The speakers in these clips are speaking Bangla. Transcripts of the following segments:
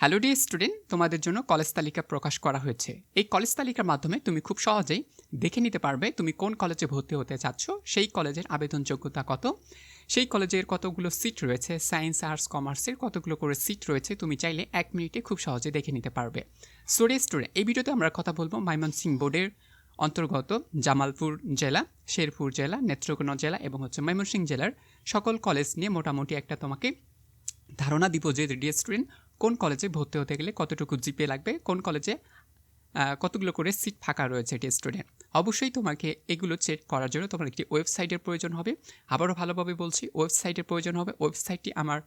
হ্যালো ডি স্টুডেন্ট তোমাদের জন্য কলেজ তালিকা প্রকাশ করা হয়েছে। এই কলেজ তালিকার মাধ্যমে তুমি খুব সহজেই দেখে নিতে পারবে তুমি কোন কলেজে ভর্তি হতে চাচ্ছ, সেই কলেজের আবেদন যোগ্যতা কত, সেই কলেজের কতগুলো সিট রয়েছে সায়েন্স আর্টস কমার্সের কতগুলো করে সিট রয়েছে, তুমি চাইলে এক মিনিটে খুব সহজে দেখে নিতে পারবে। সো ডি স্টুডেন্ট এই ভিডিওতে আমরা কথা বলব ময়মনসিংহ বোর্ডের অন্তর্গত জামালপুর জেলা, শেরপুর জেলা, নেত্রকোনা জেলা এবং হচ্ছে ময়মনসিংহ জেলার সকল কলেজ নিয়ে মোটামুটি একটা তোমাকে ধারণা দিব যে ডিএ স্টুডেন্ট কোন কলেজে ভর্তি হতে গেলে কতটুকু জিপে লাগবে? কোন কলেজে কতগুলো করে সিট ফাঁকা রয়েছে ডি স্টুডেন্ট অবশ্যই তোমাকে এগুলো চেক করার জন্য তোমার একটি ওয়েবসাইটের প্রয়োজন হবে। আবারও ভালোভাবে বলছি ওয়েবসাইটের প্রয়োজন হবে। ওয়েবসাইটটি আমার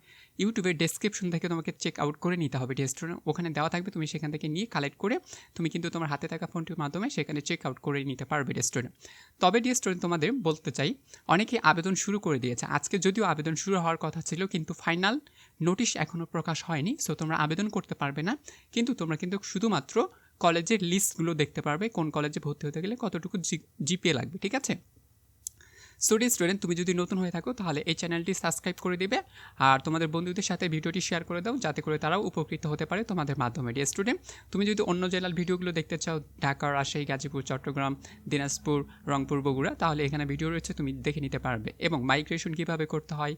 ইউটিউবের ডেসক্রিপশন থেকে তোমাকে চেক আউট করে নিতে হবে স্টুডেন্ট ওখানে দেওয়া থাকবে, তুমি সেখান থেকে নিয়ে কালেক্ট করে তুমি কিন্তু তোমার হাতে থাকা ফোনটির মাধ্যমে সেখানে চেক আউট করে নিতে পারবে স্টুডেন্ট তবে স্টুডেন্ট তোমাদের বলতে চাই, অনেকে আবেদন শুরু করে দিয়েছে। আজকে যদিও আবেদন শুরু হওয়ার কথা ছিল, কিন্তু ফাইনাল নোটিশ এখনও প্রকাশ হয়নি সো তোমরা আবেদন করতে পারবে না, কিন্তু তোমরা কিন্তু শুধুমাত্র কলেজের লিস্টগুলো দেখতে পারবে, কোন কলেজে ভর্তি হতে গেলে কতটুকু জিপিএ লাগবে, ঠিক আছে? স্টুডি স্টুডেন্ট তুমি যদি নতুন হয়ে থাকো, তাহলে এই চ্যানেলটি সাবস্ক্রাইব করে দিবে। আর তোমাদের বন্ধুদের সাথে ভিডিওটি শেয়ার করে দাও, যাতে করে তারাও উপকৃত হতে পারে তোমাদের মাধ্যমে। ডিয়ার স্টুডেন্ট তুমি যদি অন্য জেলার ভিডিওগুলো দেখতে চাও, ঢাকা, রাজশাহী, গাজীপুর, চট্টগ্রাম, দিনাজপুর, রংপুর, বগুড়া, তাহলে এখানে ভিডিও রয়েছে, তুমি দেখে নিতে পারবে। এবং মাইগ্রেশন কীভাবে করতে হয়,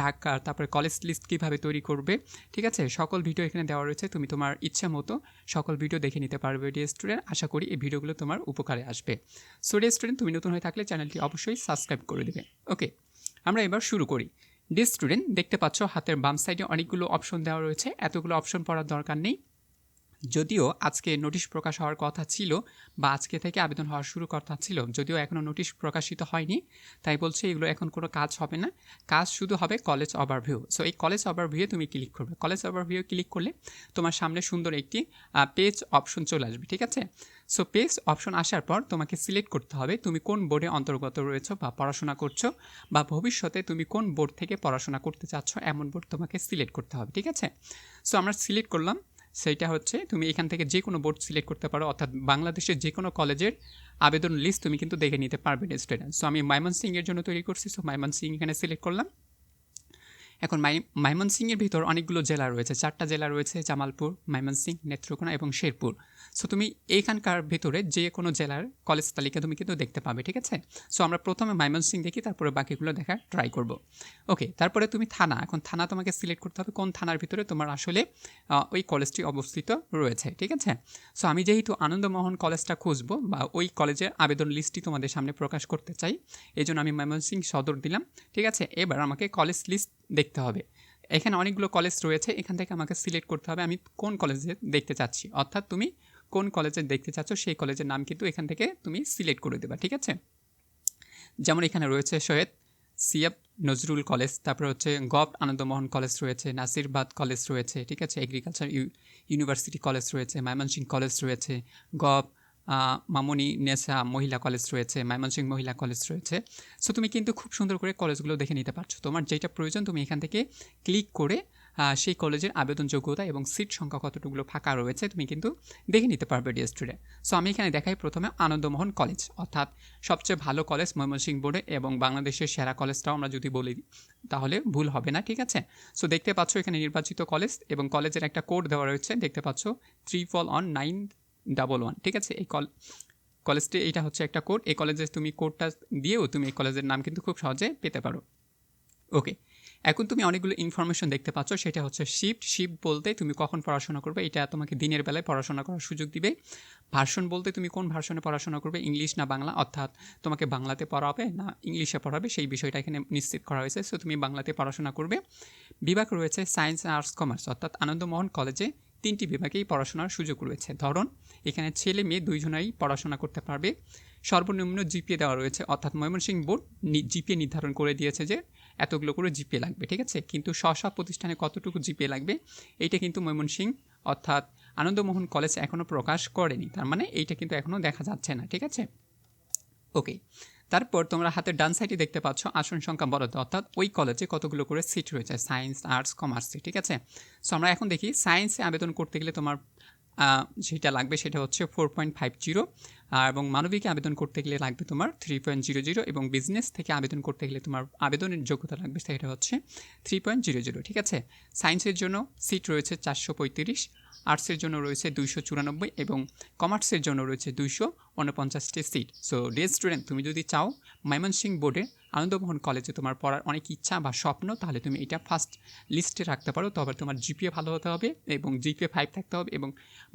ঢাকা, তারপরে কলেজ লিস্ট কীভাবে তৈরি করবে, ঠিক আছে? সকল ভিডিও এখানে দেওয়া রয়েছে, তুমি তোমার ইচ্ছা মতো সকল ভিডিও দেখে নিতে পারবে ডিয়ার স্টুডেন্ট আশা করি এই ভিডিওগুলো তোমার উপকারে আসবে। সো ডিয়ার স্টুডেন্ট তুমি নতুন হয়ে থাকলে চ্যানেলটি অবশ্যই সাবস্ক্রাইব করে দেবে। ওকে আমরা এবার শুরু করি। ডি স্টুডেন্ট দেখতে পাচ্ছ হাতের বাম সাইডে অনেকগুলো অপশন দেওয়া রয়েছে। এতগুলো অপশন পড়ার দরকার নেই। যদিও আজকে নোটিশ প্রকাশ হওয়ার কথা ছিল বা আজকে থেকে আবেদন হওয়ার শুরু কথা ছিল, যদিও এখনও নোটিশ প্রকাশিত হয়নি, তাই বলছে এগুলো এখন কোনো কাজ হবে না। কাজ শুধু হবে কলেজ ওভারভিউ সো এই কলেজ ওভারভিউয়ে তুমি ক্লিক করবে। কলেজ ওভারভিউ ক্লিক করলে তোমার সামনে সুন্দর একটি পেজ অপশন চলে আসবে, ঠিক আছে? সো পেজ অপশন আসার পর তোমাকে সিলেক্ট করতে হবে তুমি কোন বোর্ডে অন্তর্গত রয়েছো বা পড়াশোনা করছ বা ভবিষ্যতে তুমি কোন বোর্ড থেকে পড়াশোনা করতে চাচ্ছ এমন বোর্ড তোমাকে সিলেক্ট করতে হবে, ঠিক আছে? সো আমরা সিলেক্ট করলাম। সেইটা হচ্ছে তুমি এখান থেকে যে কোনো বোর্ড সিলেক্ট করতে পারো, অর্থাৎ বাংলাদেশের যে কোনো কলেজের আবেদন লিস্ট তুমি কিন্তু দেখে নিতে পারবে স্টুডেন্ট সো আমি মাইমনসিংয়ের জন্য তৈরি করছি। সো মাইমন সিং এখানে সিলেক্ট করলাম। এখন ময়মনসিংহের ভিতর অনেকগুলো জেলা রয়েছে। চারটা জেলা রয়েছে, জামালপুর ময়মনসিং নেত্রকোনা এবং শেরপুর। সো তুমি এইখানকার ভিতরে যে কোনো জেলার কলেজ তালিকা তুমি কিন্তু দেখতে পাবে, ঠিক আছে? সো আমরা প্রথমে ময়মনসিং দেখি, তারপরে বাকিগুলো দেখার ট্রাই করব। ওকে তারপরে তুমি থানা। এখন থানা তোমাকে সিলেক্ট করতে হবে, কোন থানার ভিতরে তোমার আসলে ওই কলেজটি অবস্থিত রয়েছে, ঠিক আছে? সো আমি যেহেতু আনন্দমোহন কলেজটা খুঁজবো বা ওই কলেজের আবেদন লিস্টটি তোমাদের সামনে প্রকাশ করতে চাই এই জন্য আমি ময়মনসিং সদর দিলাম, ঠিক আছে? এবার আমাকে কলেজ লিস্ট দেখতে হবে। এখানে অনেকগুলো কলেজ রয়েছে, এখান থেকে আমাকে সিলেক্ট করতে হবে আমি কোন কলেজে দেখতে চাচ্ছি। অর্থাৎ তুমি কোন কলেজে দেখতে চাচ্ছ সেই কলেজের নাম কিন্তু এখান থেকে তুমি সিলেক্ট করে দেবা, ঠিক আছে? যেমন এখানে রয়েছে সৈয়দ সিয়াব নজরুল কলেজ তারপর হচ্ছে গভ আনন্দমোহন কলেজ রয়েছে, নাসিরবাদ কলেজ রয়েছে, ঠিক আছে? এগ্রিকালচার ইউনিভার্সিটি কলেজ রয়েছে, ময়মনসিংহ কলেজ রয়েছে গভ মামনি, নেসা মহিলা কলেজ রয়েছে, ময়মনসিংহ মহিলা কলেজ রয়েছে। সো তুমি কিন্তু খুব সুন্দর করে কলেজগুলো দেখে নিতে পারছ। তোমার যেটা প্রয়োজন, তুমি এখান থেকে ক্লিক করে সেই কলেজের আবেদন যোগ্যতা এবং সিট সংখ্যা কতটুকুলো ফাঁকা রয়েছে, তুমি কিন্তু দেখে নিতে পারবে ডিএস স্টুডেন্ট সো আমি এখানে দেখাই প্রথমে আনন্দমোহন কলেজ অর্থাৎ সবচেয়ে ভালো কলেজ ময়মনসিংহ বোর্ডে এবং বাংলাদেশের সেরা কলেজটাও আমরা যদি বলি, তাহলে ভুল হবে না, ঠিক আছে? সো দেখতে পাচ্ছ এখানে নির্বাচিত কলেজ এবং কলেজের একটা কোড দেওয়া রয়েছে। দেখতে পাচ্ছ three fall on nine double one ঠিক আছে? এই কল কলেজটি এইটা হচ্ছে একটা কোড এই কলেজে তুমি কোডটা দিয়েও তুমি এই কলেজের নাম কিন্তু খুব সহজে পেতে পারো। ওকে এখন তুমি অনেকগুলো ইনফরমেশন দেখতে পাচ্ছ। সেটা হচ্ছে শিফট শিফট বলতে তুমি কখন পড়াশোনা করবে, এটা তোমাকে দিনের বেলায় পড়াশোনা করার সুযোগ দিবে। ভার্সন বলতে তুমি কোন ভার্সনে পড়াশোনা করবে, ইংলিশ না বাংলা? অর্থাৎ তোমাকে বাংলাতে পড়াবে না ইংলিশে পড়াবে, সেই বিষয়টা এখানে নিশ্চিত করা হয়েছে। সো তুমি বাংলাতে পড়াশোনা করবে। বিভাগ রয়েছে সায়েন্স আর্টস কমার্স অর্থাৎ আনন্দমোহন কলেজে তিনটি বিভাগেই পড়াশোনার সুযোগ রয়েছে। ধরন, এখানে ছেলে মেয়ে দুইজনাই পড়াশোনা করতে পারবে। সর্বনিম্ন জিপিএ দেওয়া রয়েছে, অর্থাৎ ময়মনসিংহ বোর্ড জিপিএ নির্ধারণ করে দিয়েছে যে এতগুলো করে জিপিএ লাগবে, ঠিক আছে? কিন্তু স্ব স্ব প্রতিষ্ঠানে কতটুকু জিপিএ লাগবে, এইটা কিন্তু ময়মনসিংহ, অর্থাৎ আনন্দমোহন কলেজ এখনও প্রকাশ করেনি। তার মানে এইটা কিন্তু এখনও দেখা যাচ্ছে না, ঠিক আছে? ওকে তারপর তোমরা হাতের ডান সাইডে দেখতে পাচ্ছ আসন সংখ্যা বরাদ্দ, অর্থাৎ ওই কলেজে কতগুলো করে সিট রয়েছে সায়েন্স আর্টস কমার্সে ঠিক আছে? সো আমরা এখন দেখি সায়েন্সে আবেদন করতে গেলে তোমার যেটা লাগবে সেটা হচ্ছে ফোর পয়েন্ট ফাইভ জিরো এবং মানবিকে আবেদন করতে গেলে লাগবে তোমার থ্রি পয়েন্ট জিরো জিরো এবং বিজনেস থেকে আবেদন করতে গেলে তোমার আবেদনের যোগ্যতা লাগবে, সেটা হচ্ছে থ্রি পয়েন্ট জিরো জিরো ঠিক আছে? সায়েন্সের জন্য সিট রয়েছে চারশো পঁয়ত্রিশ আর্টসের জন্য রয়েছে দুইশো চুরানব্বই এবং কমার্সের জন্য রয়েছে দুইশো উনপঞ্চাশটি সিট সো ডে স্টুডেন্ট তুমি যদি চাও ময়মনসিং বোর্ডে আনন্দমোহন কলেজে তোমার পড়ার অনেক ইচ্ছা বা স্বপ্ন, তাহলে তুমি এটা ফার্স্ট লিস্টে রাখতে পারো। তবে তোমার জিপিএ ভালো হতে হবে এবং জিপিএ ফাইভ থাকতে হবে এবং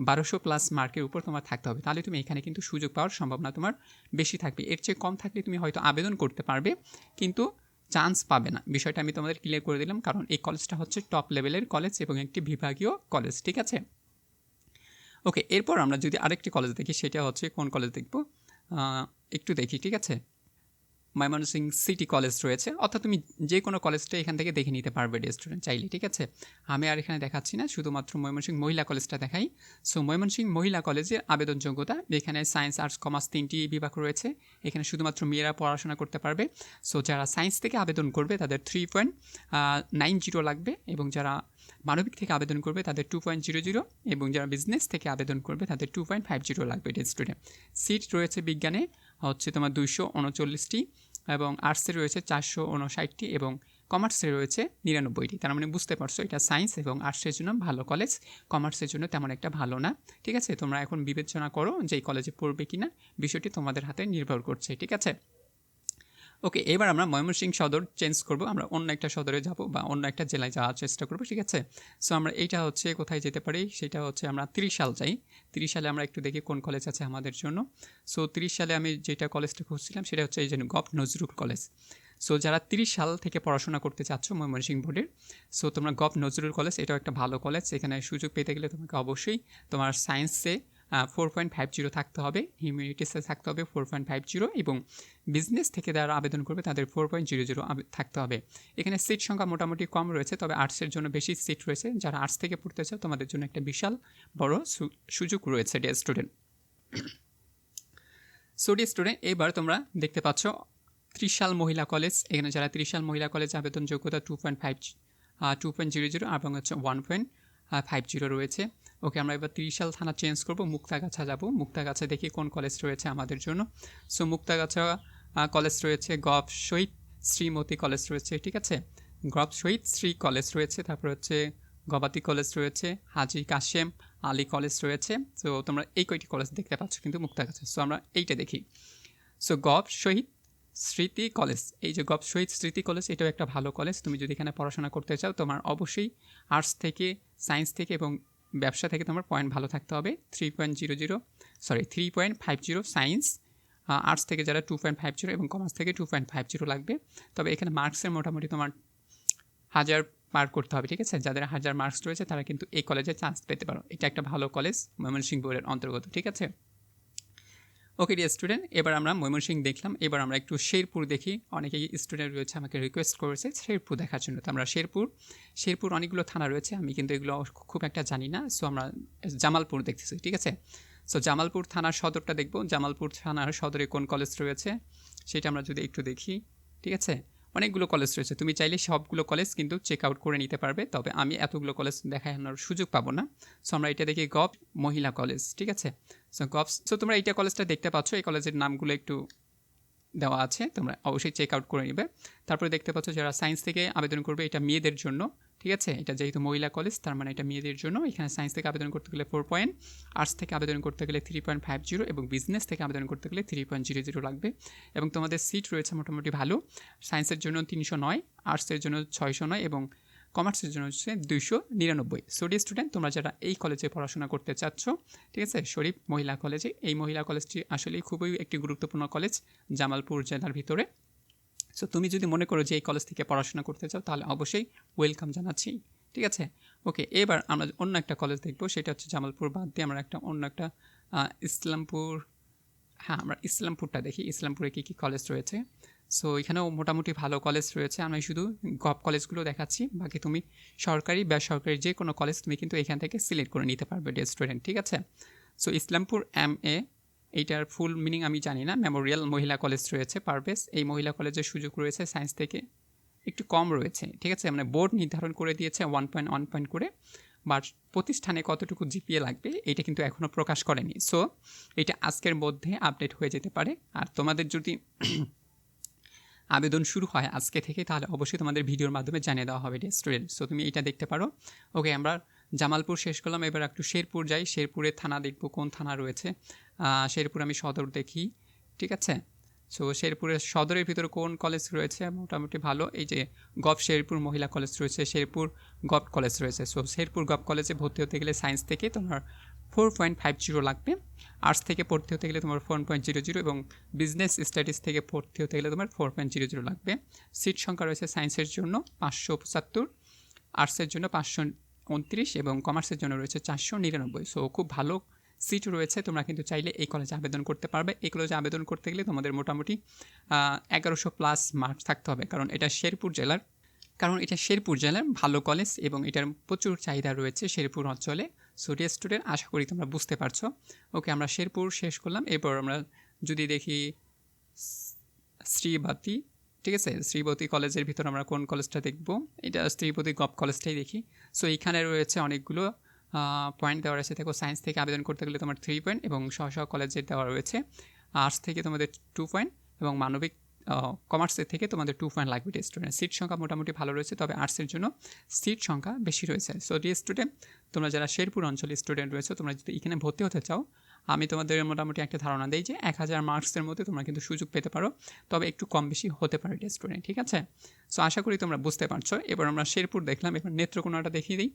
বারোশো প্লাস মার্কের উপর তোমার থাকতে হবে। তাহলে তুমি এখানে কিন্তু সুযোগ পাওয়ার সম্ভাবনা তোমার বেশি থাকবে। এর চেয়ে কম থাকলে তুমি হয়তো আবেদন করতে পারবে, কিন্তু চান্স পাবে না। বিষয়টা আমি তোমাদের ক্লিয়ার করে দিলাম, কারণ এই কলেজটা হচ্ছে টপ লেভেলের কলেজ এবং একটি বিভাগীয় কলেজ ঠিক আছে? ওকে এরপর আমরা যদি আরেকটি কলেজ দেখি, সেটা হচ্ছে কোন কলেজ দেখব? একটু দেখি, ঠিক আছে? ময়মনসিং সিটি কলেজ রয়েছে। অর্থাৎ তুমি যে কোনো কলেজটা এখান থেকে দেখে নিতে পারবে স্টুডেন্ট চাইলে, ঠিক আছে? আমি আর এখানে দেখাচ্ছি না, শুধুমাত্র ময়মনসিং মহিলা কলেজটা দেখাই। সো, ময়মনসিং মহিলা কলেজের আবেদন যোগ্যতা এখানে সায়েন্স, আর্টস, কমার্স তিনটি বিভাগ রয়েছে। এখানে শুধুমাত্র মেয়েরা পড়াশোনা করতে পারবে। সো, যারা সায়েন্স থেকে আবেদন করবে, তাদের থ্রি পয়েন্ট নাইন জিরো লাগবে এবং যারা মানবিক থেকে আবেদন করবে, তাদের টু পয়েন্ট জিরো জিরো এবং যারা বিজনেস থেকে আবেদন করবে, তাদের টু পয়েন্ট ফাইভ জিরো লাগবে স্টুডেন্ট সিট রয়েছে বিজ্ঞানে হচ্ছে তোমার দুইশো উনচল্লিশটি এবং আর্টসে রয়েছে চারশো উনষাটটি এবং কমার্সে রয়েছে নিরানব্বইটি। তার মানে বুঝতে পারছ, এটা সায়েন্স এবং আর্টসের জন্য ভালো কলেজ। কমার্সের জন্য তেমন একটা ভালো না, ঠিক আছে? তোমরা এখন বিবেচনা করো যে এই কলেজে পড়বে কি না বিষয়টি তোমাদের হাতে নির্ভর করছে, ঠিক আছে? ওকে, এবার আমরা ময়মনসিংহ সদর চেঞ্জ করব। আমরা অন্য একটা সদরে যাব বা অন্য একটা জেলায় যাওয়ার চেষ্টা করব, ঠিক আছে? সো আমরা এইটা হচ্ছে কোথায় যেতে পারি? সেটা হচ্ছে আমরা তিরিশ সাল যাই। তিরিশ সালে আমরা একটু দেখি কোন কলেজ আছে আমাদের জন্য। সো তিরিশ সালে আমি যেটা কলেজটা খুঁজছিলাম সেটা হচ্ছে এই জন্য গভ নজরুল কলেজ সো যারা তিরিশ সাল থেকে পড়াশোনা করতে চাচ্ছ ময়মনসিংহ বোর্ডের সো তোমরা গভ নজরুল কলেজ এটাও একটা ভালো কলেজ এখানে সুযোগ পেতে গেলে তোমাকে অবশ্যই তোমার সায়েন্সে ফোর পয়েন্ট ফাইভ জিরো থাকতে হবে হিউম্যানিটিসে থাকতে হবে ফোর পয়েন্ট ফাইভ জিরো এবং বিজনেস থেকে যারা আবেদন করবে তাদের ফোর পয়েন্ট জিরো জিরো থাকতে হবে। এখানে সিট সংখ্যা মোটামুটি কম রয়েছে, তবে আর্টসের জন্য বেশি সিট রয়েছে। যারা আর্টস থেকে পড়তে চাও, তোমাদের জন্য একটা বিশাল বড় সুযোগ রয়েছে day student so day student এবার তোমরা দেখতে পাচ্ছ ত্রিশাল মহিলা কলেজ এখানে যারা ত্রিশাল মহিলা কলেজ আবেদন যোগ্যতা two point five two point zero zero এবং হচ্ছে ওয়ান পয়েন্ট ফাইভ জিরো রয়েছে। ওকে আমরা এবার ত্রিশাল থানা চেঞ্জ করব, মুক্তাগাছা যাব। মুক্তাগাছা দেখি কোন কলেজ রয়েছে আমাদের জন্য। সো মুক্তাগাছা কলেজ রয়েছে গভ শহীদ শ্রীমতী কলেজ রয়েছে, ঠিক আছে? গভ শহীদ শ্রী কলেজ রয়েছে, তারপর হচ্ছে গবাতি কলেজ রয়েছে, হাজি কাশেম আলী কলেজ রয়েছে। সো তোমরা এই কয়টি কলেজ দেখতে পাচ্ছ কিন্তু মুক্তাগাছা। সো আমরা এইটা দেখি। সো গভ শহীদ স্মৃতি কলেজ এই যে গভ শহীদ স্মৃতি কলেজ এটাও একটা ভালো কলেজ তুমি যদি এখানে পড়াশোনা করতে চাও, তোমার অবশ্যই আর্টস থেকে সায়েন্স থেকে এবং ব্যবসা থেকে তোমার পয়েন্ট ভালো থাকতে হবে। Three point zero zero sorry three point five zero science arts থেকে যারা টু পয়েন্ট ফাইভ জিরো এবং কমার্স থেকে টু পয়েন্ট ফাইভ জিরো লাগবে। তবে এখানে মার্কসের মোটামুটি তোমার হাজার পার করতে হবে, ঠিক আছে? যাদের হাজার মার্কস রয়েছে, তারা কিন্তু এই কলেজে চান্স পেতে পারো। এটা একটা ভালো কলেজ ময়মনসিংহ বোর্ডের অন্তর্গত, ঠিক আছে? ওকে ডিয়ার স্টুডেন্ট এবার আমরা ময়মনসিং দেখলাম। এবার আমরা একটু শেরপুর দেখি। অনেকেই স্টুডেন্ট রয়েছে, আমাকে রিকোয়েস্ট করেছে শেরপুর দেখার জন্য। তো আমরা শেরপুর শেরপুর অনেকগুলো থানা রয়েছে। আমি কিন্তু এগুলো খুব একটা জানি না। সো আমরা জামালপুর দেখতেছি, ঠিক আছে? সো জামালপুর থানার সদরটা দেখব। জামালপুর থানার সদরে কোন কলেজ রয়েছে, সেটা আমরা যদি একটু দেখি, ঠিক আছে? অনেকগুলো কলেজ রয়েছে। তুমি চাইলে সবগুলো কলেজ কিন্তু চেক আউট করে নিতে পারবে, তবে আমি এতগুলো কলেজ দেখানোর সুযোগ পাবো না। সো আমরা এটা দেখি গভ মহিলা কলেজ ঠিক আছে? সো গভ সো তোমরা এইটা কলেজটা দেখতে পাচ্ছ, এই কলেজের নামগুলো একটু দেওয়া আছে, তোমরা অবশ্যই চেক আউট করে নেবে। তারপরে দেখতে পাচ্ছ যারা সায়েন্স থেকে আবেদন করবে, এটা মেয়েদের জন্য, ঠিক আছে? এটা যেহেতু মহিলা কলেজ তার মানে এটা মেয়েদের জন্য। এখানে সায়েন্স থেকে আবেদন করতে গেলে ফোর পয়েন্ট আর্টস থেকে আবেদন করতে গেলে থ্রি পয়েন্ট ফাইভ জিরো এবং বিজনেস থেকে আবেদন করতে গেলে থ্রি পয়েন্ট জিরো জিরো লাগবে। এবং তোমাদের সিট রয়েছে মোটামুটি ভালো। সায়েন্সের জন্য তিনশো নয় আর্টসের জন্য ছয়শো নয় এবং কমার্সের জন্য হচ্ছে দুইশো নিরানব্বই। সোডি স্টুডেন্ট তোমরা যারা এই কলেজে পড়াশোনা করতে চাচ্ছ, ঠিক আছে? শরীফ মহিলা কলেজে এই মহিলা কলেজটি আসলেই খুবই একটি গুরুত্বপূর্ণ কলেজ জামালপুর জেলার ভিতরে। সো তুমি যদি মনে করো যে এই কলেজ থেকে পড়াশোনা করতে চাও, তাহলে অবশ্যই ওয়েলকাম জানাচ্ছি, ঠিক আছে? ওকে এবার আমরা অন্য একটা কলেজ দেখব, সেটা হচ্ছে জামালপুর। বাদ দিয়ে আমরা একটা অন্য একটা ইসলামপুর হ্যাঁ আমরা ইসলামপুরটা দেখি। ইসলামপুরে কী কী কলেজ রয়েছে? সো এখানেও মোটামুটি ভালো কলেজ রয়েছে। আমি শুধু গভ কলেজগুলো দেখাচ্ছি। বাকি তুমি সরকারি, বেসরকারি যে কোনো কলেজ তুমি কিন্তু এখান থেকে সিলেক্ট করে নিতে পারবে ডে স্টুডেন্ট ঠিক আছে? সো ইসলামপুর এম এ এইটার ফুল মিনিং আমি জানি না। মেমোরিয়াল মহিলা কলেজ রয়েছে পারভেজ এই মহিলা কলেজের সুযোগ রয়েছে সায়েন্স থেকে। একটু কম রয়েছে, ঠিক আছে? মানে বোর্ড নির্ধারণ করে দিয়েছে ওয়ান পয়েন্ট ওয়ান পয়েন্ট করে। বা প্রতিষ্ঠানে কতটুকু জিপিএ লাগবে, এটা কিন্তু এখনও প্রকাশ করেনি। সো এটা আজকের মধ্যে আপডেট হয়ে যেতে পারে। আর তোমাদের যদি আবেদন শুরু হয় আজকে থেকে, তাহলে অবশ্যই তোমাদের ভিডিওর মাধ্যমে জানিয়ে দেওয়া হবে স্টুডেন্ট সো তুমি এটা দেখতে পারো। ওকে আমরা জামালপুর শেষ করলাম। এবার একটু শেরপুর যাই। শেরপুরের থানা দেখব, কোন থানা রয়েছে। শেরপুর আমি সদর দেখি, ঠিক আছে? সো শেরপুরের সদরের ভিতরে কোন কলেজ রয়েছে? মোটামুটি ভালো। এই যে গভ শেরপুর মহিলা কলেজ রয়েছে, শেরপুর গভ কলেজ রয়েছে। সো শেরপুর গভ কলেজে ভর্তি হতে গেলে সায়েন্স থেকে তোমার ফোর পয়েন্ট ফাইভ জিরো লাগবে। আর্টস থেকে ভর্তি হতে গেলে তোমার ফোর পয়েন্ট জিরো জিরো এবং বিজনেস স্টাডিজ থেকে ভর্তি হতে গেলে তোমার ফোর পয়েন্ট জিরো জিরো লাগবে। সিট সংখ্যা রয়েছে সায়েন্সের জন্য পাঁচশো পঁচাত্তর আর্টসের জন্য পাঁচশো উনত্রিশ এবং কমার্সের জন্য রয়েছে চারশো নিরানব্বই। সো খুব ভালো সিট রয়েছে, তোমরা কিন্তু চাইলে এই কলেজে আবেদন করতে পারবে। এই কলেজে আবেদন করতে গেলে তোমাদের মোটামুটি এগারোশো প্লাস মার্কস থাকতে হবে, কারণ এটা শেরপুর জেলার। কারণ এটা শেরপুর জেলার ভালো কলেজ এবং এটার প্রচুর চাহিদা রয়েছে শেরপুর অঞ্চলে। সো ডিয়ার স্টুডেন্ট আশা করি তোমরা বুঝতে পারছ। ওকে, আমরা শেরপুর শেষ করলাম। এরপর আমরা যদি দেখি শ্রীবাতি, ঠিক আছে? শ্রীবতী কলেজের ভিতর আমরা কোন কলেজটা দেখব? এটা শ্রীবতী গভ কলেজটাই দেখি। সো এইখানে রয়েছে অনেকগুলো পয়েন্ট দেওয়া রয়েছে। দেখো সায়েন্স থেকে আবেদন করতে গেলে তোমার থ্রি পয়েন্ট এবং সহ সহ কলেজের দেওয়া রয়েছে। আর্টস থেকে তোমাদের টু পয়েন্ট এবং মানবিক কমার্সের থেকে তোমাদের টু পয়েন্ট লাগবে স্টুডেন্ট সিট সংখ্যা মোটামুটি ভালো রয়েছে, তবে আর্টসের জন্য সিট সংখ্যা বেশি রয়েছে। সো ডি স্টুডেন্ট তোমরা যারা শেরপুর অঞ্চলের স্টুডেন্ট রয়েছে, তোমরা যদি এখানে ভর্তি হতে চাও, আমি তোমাদের মোটামুটি একটা ধারণা দিই যে এক হাজার মার্কসের মধ্যে তোমরা কিন্তু সুযোগ পেতে পারো, তবে একটু কম বেশি হতে পারে স্টুডেন্ট ঠিক আছে? সো আশা করি তোমরা বুঝতে পারছ। এবার আমরা শেরপুর দেখলাম, এবার নেত্রকোনাটা দেখিয়ে দিই।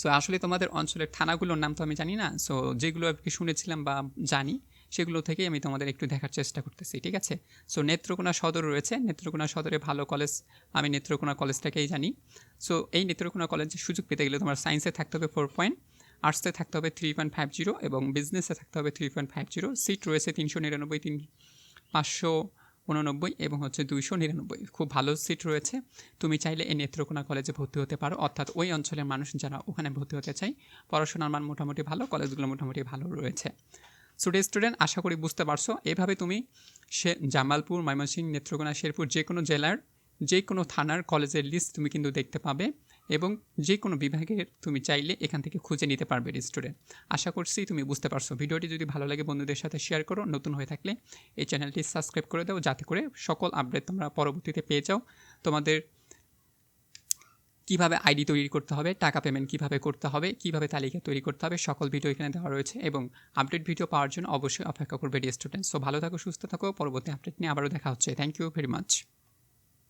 সো আসলে তোমাদের অঞ্চলের থানাগুলোর নাম তো আমি জানি না সো যেগুলো আর কি শুনেছিলাম বা জানি সেগুলো থেকেই আমি তোমাদের একটু দেখার চেষ্টা করতেছি, ঠিক আছে? সো নেত্রকোনা সদর রয়েছে। নেত্রকোনা সদরে ভালো কলেজ আমি নেত্রকোনা কলেজটাকেই জানি। সো এই নেত্রকোনা কলেজে সুযোগ পেতে গেলে তোমার সায়েন্সে থাকতে হবে ফোর পয়েন্ট আর্টসে থাকতে হবে থ্রি পয়েন্ট ফাইভ জিরো এবং বিজনেসে থাকতে হবে three point five zero seat রয়েছে তিনশো নিরানব্বই, তিন, পাঁচশো উননব্বই এবং হচ্ছে দুইশো নিরানব্বই। খুব ভালো সিট রয়েছে। তুমি চাইলে এই নেত্রকোনা কলেজে ভর্তি হতে পারো। অর্থাৎ ওই অঞ্চলের মানুষ যারা ওখানে ভর্তি হতে চায়, পড়াশোনার মান মোটামুটি ভালো কলেজগুলো মোটামুটি ভালো রয়েছে। সো স্টুডেন্ট আশা করি বুঝতে পারছ, এভাবে তুমি সে জামালপুর, ময়মনসিংহ, নেত্রকোনা, শেরপুর যে কোনো জেলার, যে কোনো থানার কলেজের লিস্ট তুমি কিন্তু দেখতে পাবে এবং যে কোনো বিভাগের তুমি চাইলে এখান থেকে খুঁজে নিতে পারবে স্টুডেন্ট আশা করছি তুমি বুঝতে পারছ। ভিডিওটি যদি ভালো লাগে, বন্ধুদের সাথে শেয়ার করো। নতুন হয়ে থাকলে এই চ্যানেলটি সাবস্ক্রাইব করে দাও, যাতে করে সকল আপডেট তোমরা পরবর্তীতে পেয়ে যাও। তোমাদের কীভাবে আইডি তৈরি করতে হবে, টাকা পেমেন্ট কীভাবে করতে হবে, কীভাবে তালিকা তৈরি করতে হবে, সকল ভিডিও এখানে দেওয়া রয়েছে এবং আপডেট ভিডিও পাওয়ার জন্য অবশ্যই অপেক্ষা করবে ডি স্টুডেন্ট সো ভালো থাকো, সুস্থ থাকো, পরবর্তী আপডেট নিয়ে আবারও দেখা হচ্ছে। Thank you very much